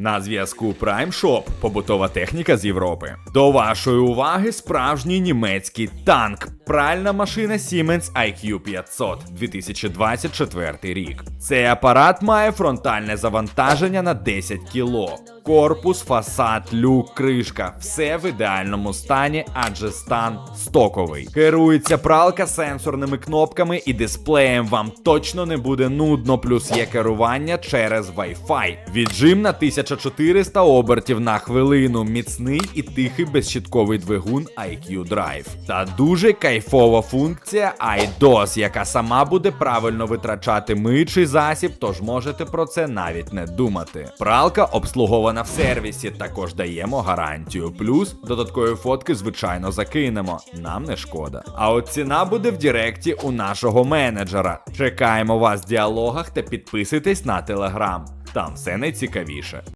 На зв'язку Prime Shop – побутова техніка з Європи. До вашої уваги справжній німецький танк. Пральна машина Siemens IQ 500 2024 рік. Цей апарат має фронтальне завантаження на 10 кг. Корпус, фасад, люк, кришка все в ідеальному стані, адже стан стоковий. Керується пралка сенсорними кнопками і дисплеєм. Вам точно не буде нудно, плюс є керування через Wi-Fi. Віджим на 1400 обертів на хвилину, міцний і тихий безщітковий двигун IQ Drive. Та дуже кайфова функція iDOS, яка сама буде правильно витрачати миючий засіб, тож можете про це навіть не думати. Пралка обслугована в сервісі, також даємо гарантію. Плюс додаткові фотки, звичайно, закинемо. Нам не шкода. А от ціна буде в Директі у нашого менеджера. Чекаємо вас в діалогах та підписуйтесь на телеграм. Там все найцікавіше.